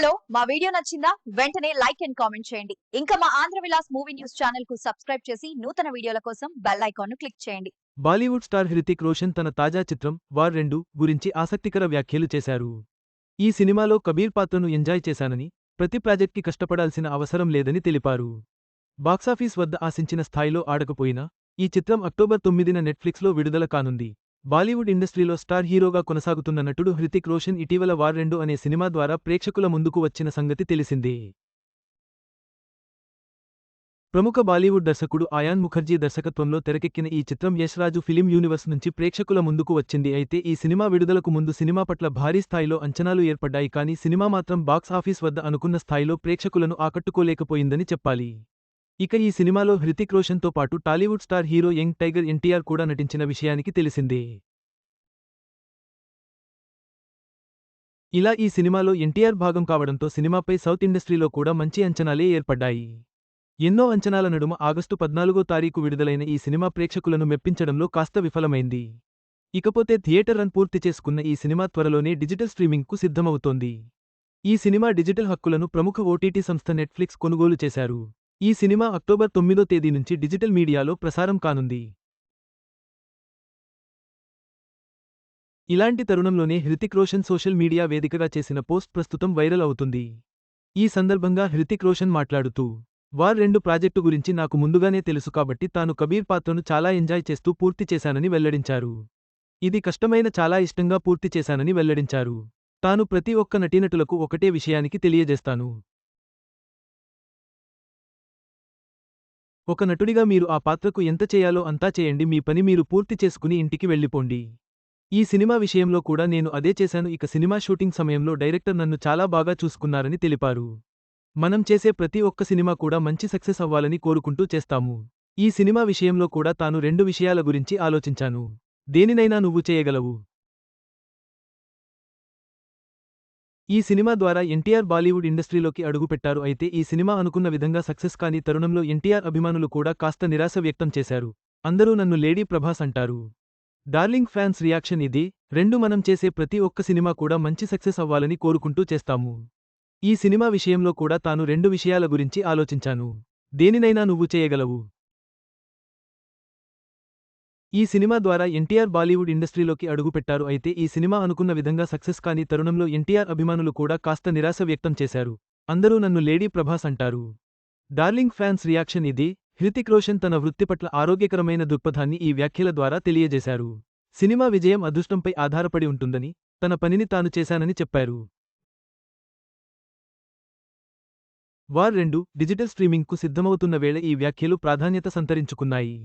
Hello మా video నచ్చిందా? వెంటనే లైక్ అండ్ కామెంట్ చేయండి. ఇంకా మా ఆంధ్ర విలాస్ మూవీ న్యూస్ ఛానల్కు సబ్స్క్రైబ్ చేసి నూతన వీడియోల కోసం బెల్ ఐకాన్ను క్లిక్ చేయండి. బాలీవుడ్ స్టార్ హృతిక్ రోషన్ తన తాజా చిత్రం వార్ రెండు గురించి ఆసక్తికర వ్యాఖ్యలు చేశారు. ఈ సినిమాలో కబీర్ పాత్రను ఎంజాయ్ చేశానని ప్రతి ప్రాజెక్ట్కి కష్టపడాల్సిన అవసరం లేదని తెలిపారు. బాక్సాఫీస్ వద్ద ఆశించిన స్థాయిలో ఆడకపోయినా ఈ చిత్రం అక్టోబర్ తొమ్మిదిన నెట్ఫ్లిక్స్లో విడుదల కానుంది. బాలీవుడ్ ఇండస్ట్రీలో స్టార్ హీరోగా కొనసాగుతున్న నటుడు హృతిక్ రోషన్ ఇటీవల వార్ రెండు అనే సినిమా ద్వారా ప్రేక్షకుల ముందుకు వచ్చిన సంగతి తెలిసిందే. ప్రముఖ బాలీవుడ్ దర్శకుడు ఆయాన్ ముఖర్జీ దర్శకత్వంలో తెరకెక్కిన ఈ చిత్రం యశ్ రాజు ఫిలిం యూనివర్స్ నుంచి ప్రేక్షకుల ముందుకు వచ్చింది. అయితే ఈ సినిమా విడుదలకు ముందు సినిమా పట్ల భారీ స్థాయిలో అంచనాలు ఏర్పడ్డాయి. కానీ సినిమా మాత్రం బాక్స్ ఆఫీస్ వద్ద అనుకున్న స్థాయిలో ప్రేక్షకులను ఆకట్టుకోలేకపోయిందని చెప్పాలి. ఇక ఈ సినిమాలో హృతిక్ రోషన్తో పాటు Tollywood star hero young tiger NTR కూడా నటించిన విషయానికి తెలిసిందే. ఇలా ఈ సినిమాలో ఎన్టీఆర్ భాగం కావడంతో సినిమాపై సౌత్ ఇండస్ట్రీలో కూడా మంచి అంచనాలే ఏర్పడ్డాయి. ఎన్నో అంచనాల నడుమ ఆగస్టు పద్నాలుగో తారీఖు విడుదలైన ఈ సినిమా ప్రేక్షకులను మెప్పించడంలో కాస్త విఫలమైంది. ఇకపోతే థియేటర్ రన్ పూర్తి చేసుకున్న ఈ సినిమా త్వరలోనే డిజిటల్ స్ట్రీమింగ్కు సిద్ధమవుతోంది. ఈ సినిమా డిజిటల్ హక్కులను ప్రముఖ ఓటీటీ సంస్థ నెట్ఫ్లిక్స్ కొనుగోలు చేశారు. ఈ సినిమా అక్టోబర్ తొమ్మిదో తేదీ నుంచి డిజిటల్ మీడియాలో ప్రసారం కానుంది. ఇలాంటి తరుణంలోనే హృతిక్ రోషన్ సోషల్ మీడియా వేదికగా చేసిన పోస్ట్ ప్రస్తుతం వైరల్ అవుతుంది. ఈ సందర్భంగా హృతిక్ రోషన్ మాట్లాడుతూ వార్ రెండు ప్రాజెక్టు గురించి నాకు ముందుగానే తెలుసు కాబట్టి తాను కబీర్ పాత్రను చాలా ఎంజాయ్ చేస్తూ పూర్తి చేశానని వెల్లడించారు. ఇది కష్టమైన చాలా ఇష్టంగా పూర్తి చేశానని వెల్లడించారు. తాను ప్రతి ఒక్క నటీనటులకు ఒకటే విషయానికి తెలియజేస్తాను. ఒక నటుడిగా మీరు ఆ పాత్రకు ఎంత చేయాలో అంతా చేయండి మీ పని మీరు పూర్తి చేసుకుని ఇంటికి వెళ్ళిపోండి. ఈ సినిమా విషయంలో కూడా నేను అదే చేశాను ఇక సినిమా షూటింగ్ సమయంలో డైరెక్టర్ నన్ను చాలా బాగా చూసుకున్నారని తెలిపారు. మనం చేసే ప్రతి ఒక్క సినిమా కూడా మంచి సక్సెస్ అవ్వాలని కోరుకుంటూ చేస్తాము. ఈ సినిమా విషయంలో కూడా తాను రెండు విషయాల గురించి ఆలోచించాను. దేనినైనా నువ్వు చేయగలవు. ఈ సినిమా ద్వారా ఎన్టీఆర్ బాలీవుడ్ ఇండస్ట్రీలోకి అడుగుపెట్టారు అయితే ఈ సినిమా అనుకున్న విధంగా సక్సెస్ కాని తరుణంలో ఎన్టీఆర్ అభిమానులు కూడా కాస్త నిరాశ వ్యక్తం చేశారు. అందరూ నన్ను లేడీ ప్రభాస్ అంటారు. డార్లింగ్ ఫ్యాన్స్ రియాక్షన్ ఇది. రెండు మనం చేసే ప్రతి ఒక్క సినిమా కూడా మంచి సక్సెస్ అవ్వాలని కోరుకుంటూ చేస్తాము. ఈ సినిమా విషయంలో కూడా తాను రెండు విషయాల గురించి ఆలోచించాను. దేనినైనా నువ్వు చేయగలవు. ఈ సినిమా ద్వారా ఎన్టీఆర్ బాలీవుడ్ ఇండస్ట్రీలోకి అడుగుపెట్టారు. అయితే ఈ సినిమా అనుకున్న విధంగా సక్సెస్ కాని తరుణంలో ఎన్టీఆర్ అభిమానులు కూడా కాస్త నిరాశ వ్యక్తం చేశారు. అందరూ నన్ను లేడీ ప్రభాస్ అంటారు. డార్లింగ్ ఫ్యాన్స్ రియాక్షన్ ఇది. హృతిక్ రోషన్ తన వృత్తి పట్ల ఆరోగ్యకరమైన దృక్పథాన్ని ఈ వ్యాఖ్యల ద్వారా తెలియజేశారు. సినిమా విజయం అదృష్టంపై ఆధారపడి ఉంటుందని తన పనిని తాను చేశానని చెప్పారు. వార్ రెండు డిజిటల్ స్ట్రీమింగ్కు సిద్ధమవుతున్న వేళ ఈ వ్యాఖ్యలు ప్రాధాన్యత సంతరించుకున్నాయి.